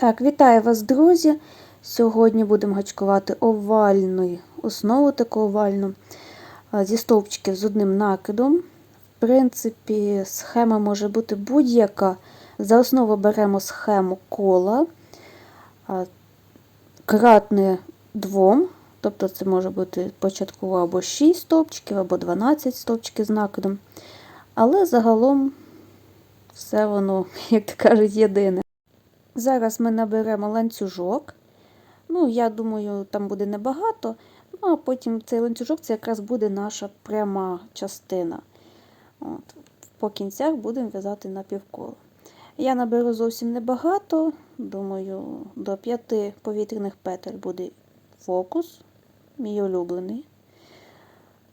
Так, вітаю вас, друзі! Сьогодні будемо гачкувати овальну основу таку овальну зі стовпчиків з одним накидом. В принципі, схема може бути будь-яка. За основу беремо схему кола, кратне двом, тобто це може бути початково або 6 стовпчиків, або 12 стовпчиків з накидом. Але загалом все воно, як то кажуть, єдине. Зараз ми наберемо ланцюжок. Ну, я думаю, там буде небагато. Ну, а потім цей ланцюжок це якраз буде наша пряма частина. От. По кінцях будемо в'язати на півколо. Я наберу зовсім небагато. Думаю, до п'яти повітряних петель буде фокус, мій улюблений.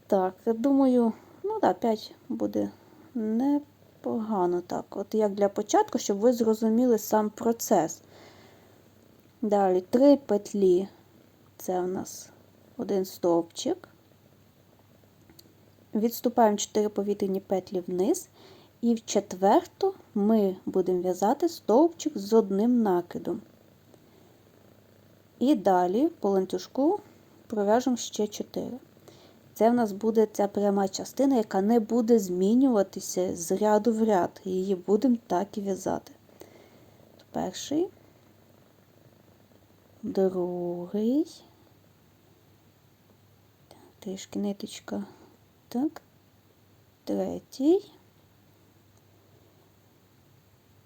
Так, думаю, ну так, 5 буде не Погано так. От як для початку, щоб ви зрозуміли сам процес. Далі три петлі. Це у нас один стовпчик. Відступаємо 4 повітряні петлі вниз. І в четверту ми будемо в'язати стовпчик з одним накидом. І далі по ланцюжку пров'яжемо ще 4. Це в нас буде ця пряма частина, яка не буде змінюватися з ряду в ряд. Її будемо так і в'язати. Перший, другий, трішки ниточка, так, третій.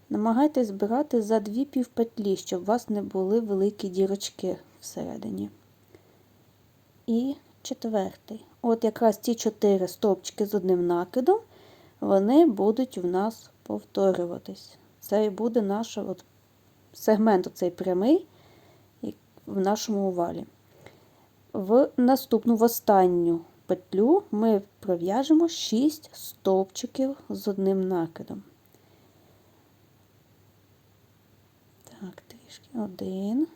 Намагайтесь збирати за дві півпетлі, щоб у вас не були великі дірочки всередині. І четвертий. От якраз ці чотири стовпчики з одним накидом, вони будуть в нас повторюватись. Це і буде наш от сегмент оцей прямий в нашому овалі. В наступну в останню петлю ми пров'яжемо 6 стовпчиків з одним накидом. Так, трішки один,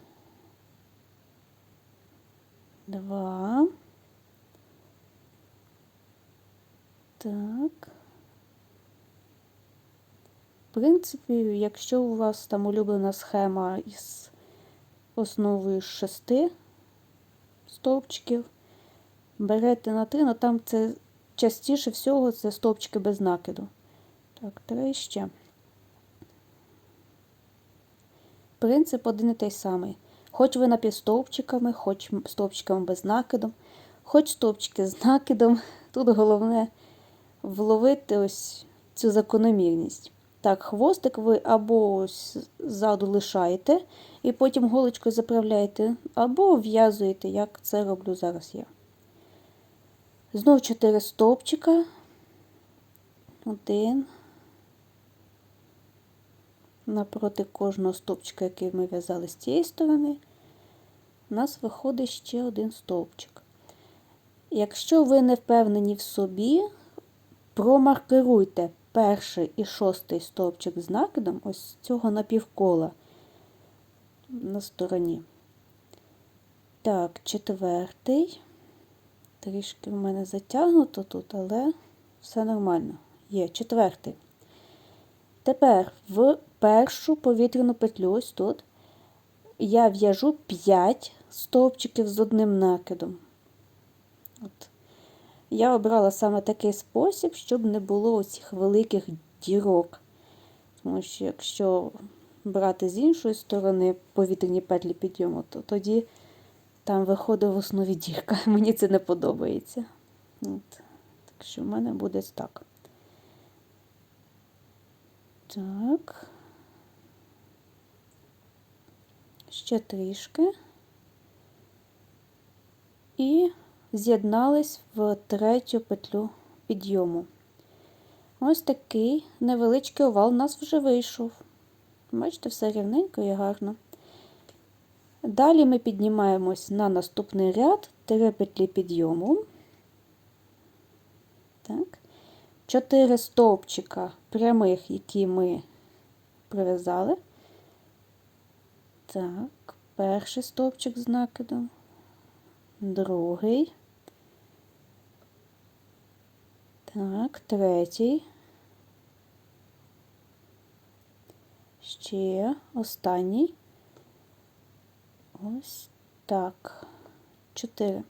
два. Так. В принципі, якщо у вас там улюблена схема із основою шести стовпчиків, берете на три, але там це частіше всього це стовпчики без накиду. Так, три. Принцип один і той самий. Хоч ви напівстовпчиками, хоч стовпчиками без накиду, хоч стовпчики з накидом. Тут головне вловити ось цю закономірність. Так, хвостик ви або ось ззаду лишаєте, і потім голочкою заправляєте, або в'язуєте, як це роблю зараз я. Знов 4 стовпчика. Один. Напроти кожного стовпчика, який ми в'язали з цієї сторони, у нас виходить ще один стовпчик. Якщо ви не впевнені в собі, промаркируйте перший і шостий стовпчик з накидом ось цього напівкола на стороні. Так, четвертий. Трішки в мене затягнуто тут, але все нормально. Є четвертий. Тепер в першу повітряну петлю, ось тут, я в'яжу 5 стовпчиків з одним накидом. От. Я обрала саме такий спосіб, щоб не було цих великих дірок. Тому що якщо брати з іншої сторони повітряні петлі підйому, то тоді там виходить в основі дірка. Мені це не подобається. От. Так що в мене буде так. Так. Ще трішки. І з'єднались в третю петлю підйому. Ось такий невеличкий овал у нас вже вийшов. Бачите, все рівненько і гарно. Далі ми піднімаємось на наступний ряд, три петлі підйому. Так. Чотири стовпчика прямих, які ми прив'язали. Так, перший стовпчик з накидом, другий. Так, третій. Ще останній. Ось так. Чотири.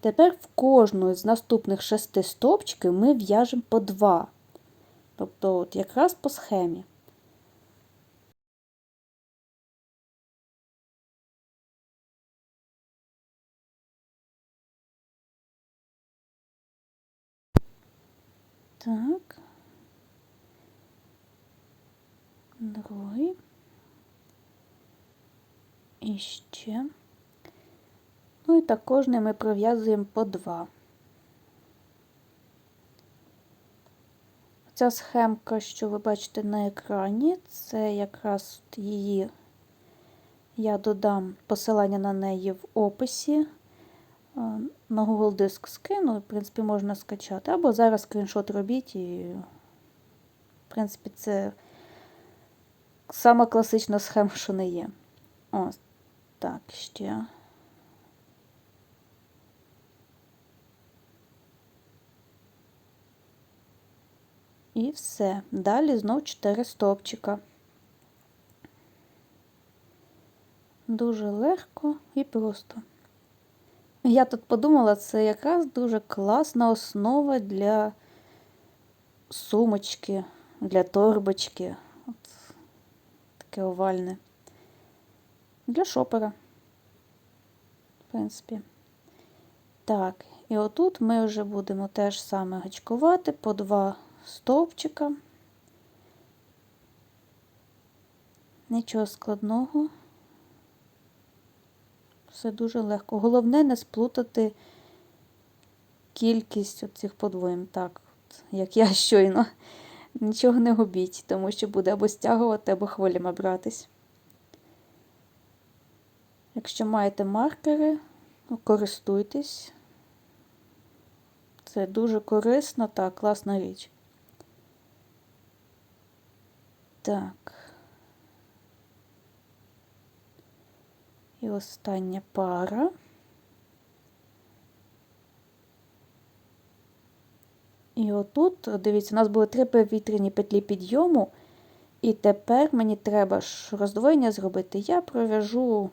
Тепер в кожну з наступних шести стовпчиків ми в'яжемо по два. Тобто, от якраз по схемі. Так. Другий. І ще. Ну і так кожний ми пров'язуємо по два. Ця схемка, що ви бачите на екрані, це якраз її, я додам посилання на неї в описі. Е, на Google диск скину, в принципі, можна скачати. Або зараз скріншот робіть і, в принципі, це сама класична схема, що не є. Ось так ще. І все. Далі знов 4 стовпчика. Дуже легко і просто. Я тут подумала, це якраз дуже класна основа для сумочки, для торбочки. От Таке овальне. Для шопера, в принципі. Так, і отут ми вже будемо теж саме гачкувати по два стовпчика. Нічого складного. Все дуже легко. Головне не сплутати кількість цих подвоєм. Так, як я щойно. Нічого не губіть, тому що буде або стягувати, або хвилями братись. Якщо маєте маркери, користуйтесь. Це дуже корисна та класна річ. Так. І остання пара. І отут, дивіться, у нас були три повітряні петлі підйому, і тепер мені треба ж роздвоєння зробити. Я пров'яжу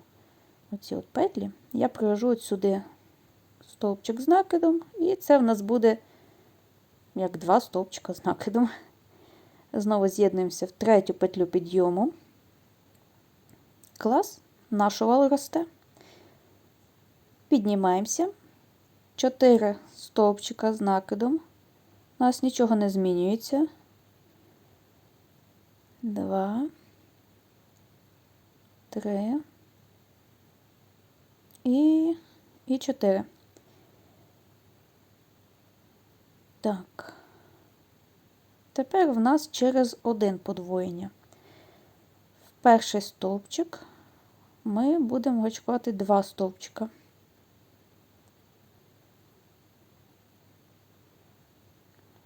оці от петлі, я пров'яжу от сюди стовпчик з накидом, і це в нас буде як два стовпчика з накидом. Знову з'єднуємося в третю петлю підйому. Клас, наш овал росте. Піднімаємося. 4 стовпчика з накидом. У нас нічого не змінюється. Два, три і, і чотири. Так. Тепер в нас через один подвоєння. В перший стовпчик ми будемо гачкувати два стовпчика.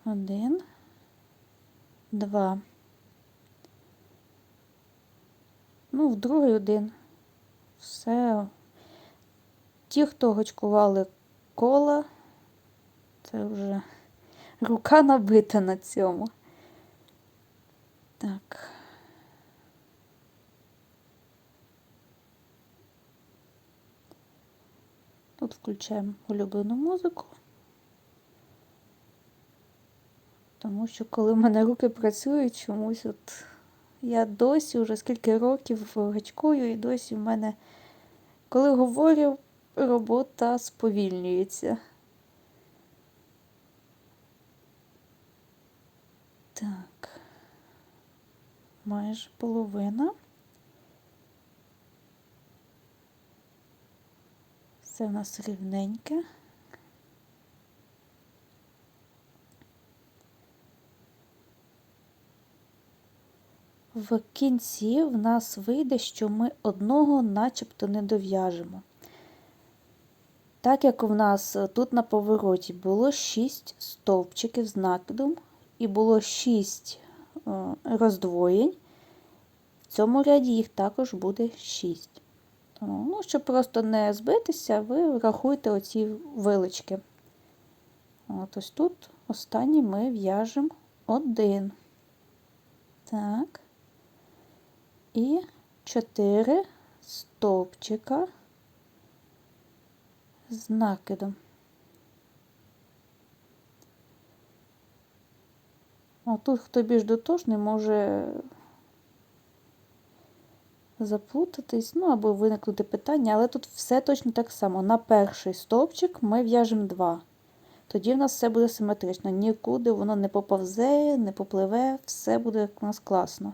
Один, два. Ну, в другий один. Все. Ті, хто гачкували кола, це вже рука набита на цьому. Так. Тут включаємо улюблену музику, тому що коли в мене руки працюють, чомусь от я досі вже скільки років гачкую, і досі в мене, коли говорю, робота сповільнюється. Так, майже половина. Все в нас рівненьке. В кінці в нас вийде, що ми одного начебто не дов'яжемо. Так як у нас тут на повороті було 6 стовпчиків з накидом і було 6 е, роздвоєнь, в цьому ряді їх також буде 6. Тому, ну, щоб просто не збитися, ви рахуйте оці вилички. От ось тут останній ми в'яжемо один. Так. І 4 стовпчика з накидом. А тут, хто більш дотошний, може заплутатись, ну або виникнути питання, але тут все точно так само. На перший стовпчик ми в'яжемо два. Тоді в нас все буде симетрично. Нікуди воно не поповзе, не попливе, все буде у нас класно.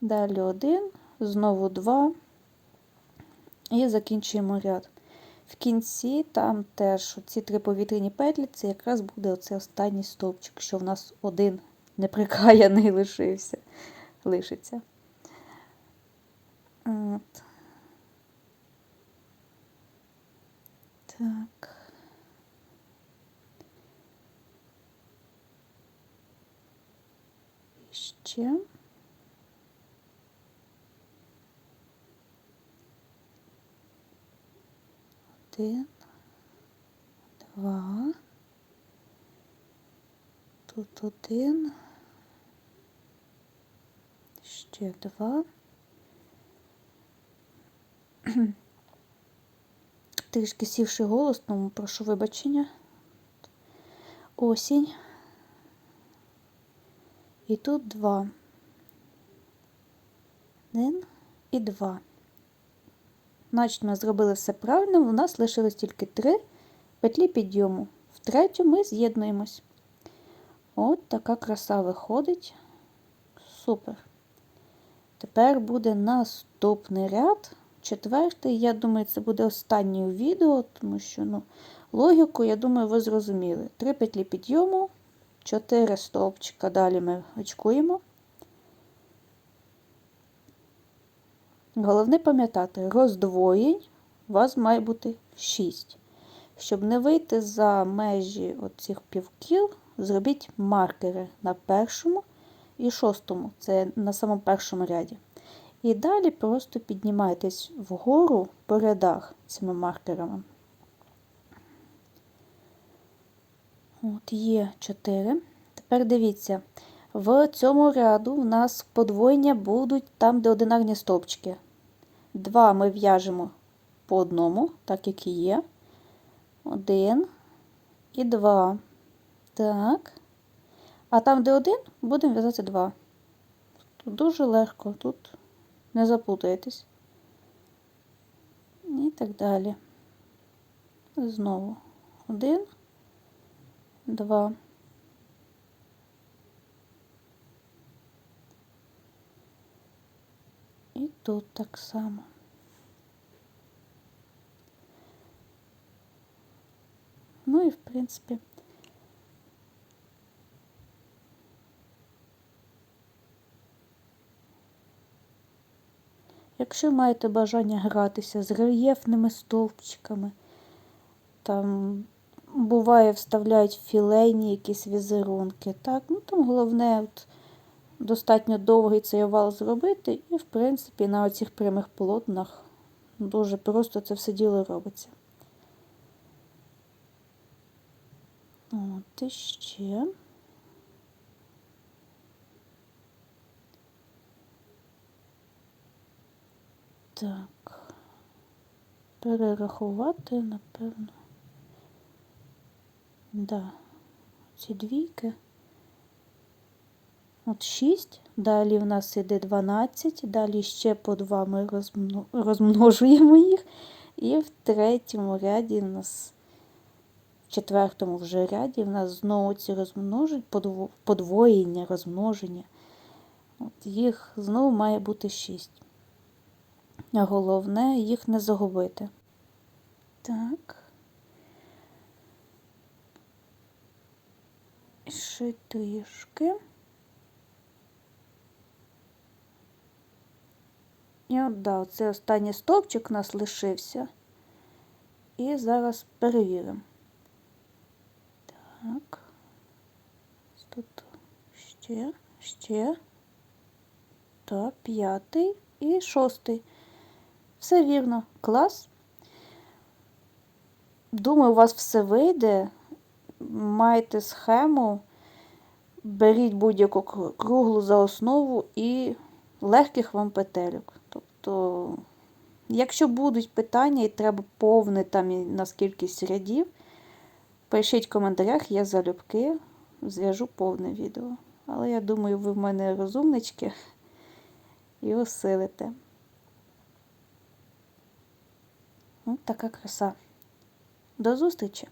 Далі один, знову два. І закінчуємо ряд. В кінці там теж ці три повітряні петлі, це якраз буде оцей останній стовпчик, що в нас один неприкаяний лишився, лишиться. От. Так. І ще. Один, два. Тут один. Ще два. Трішки сівши голос, тому прошу вибачення. Осінь. І тут два. Один і два. Значить, ми зробили все правильно, у нас лишилось тільки три петлі підйому. В третю ми з'єднуємось. От така краса виходить. Супер. Тепер буде наступний ряд. Четвертий, я думаю, це буде останній у відео, тому що ну, логіку, я думаю, ви зрозуміли. Три петлі підйому, чотири стовпчика, далі ми очкуємо. Головне пам'ятати, роздвоєнь у вас має бути 6. Щоб не вийти за межі оцих півкіл, зробіть маркери на першому і шостому, це на самому першому ряді. І далі просто піднімайтесь вгору по рядах цими маркерами. От, є 4. Тепер дивіться, в цьому ряду в нас подвоєння будуть там, де одинарні стовпчики. Два ми в'яжемо по одному, так як і є. Один і два. Так. А там, де один, будемо в'язати два. Тут дуже легко, тут не заплутаєтесь. І так далі. Знову один, два. І тут так само. Ну і в принципі. Якщо маєте бажання гратися з рельєфними стовпчиками, там буває вставляють філейні якісь візерунки, так, ну там головне от, достатньо довгий цей овал зробити, і, в принципі, на оцих прямих полотнах дуже просто це все діло робиться. От і ще. Так, перерахувати, напевно. Да, ці двійки. От 6, далі в нас іде 12, далі ще по 2 ми розмножуємо їх. І в третьому ряді в нас, в четвертому вже ряді, в нас знову ці розмноження, подвоєння, розмноження. От Їх знову має бути 6. Головне їх не загубити. Так. Ще трішки. І от, да, оцей останній стовпчик у нас лишився. І зараз перевіримо. Так. Тут ще, ще. Так, п'ятий і шостий. Все вірно, клас. Думаю, у вас все вийде. Маєте схему, беріть будь-яку круглу за основу і легких вам петельок. Тобто Якщо будуть питання і треба повне там на кількість рядів, пишіть в коментарях, я залюбки зв'яжу повне відео. Але я думаю, ви в мене розумнички і осилите. Ось така краса. До зустрічі!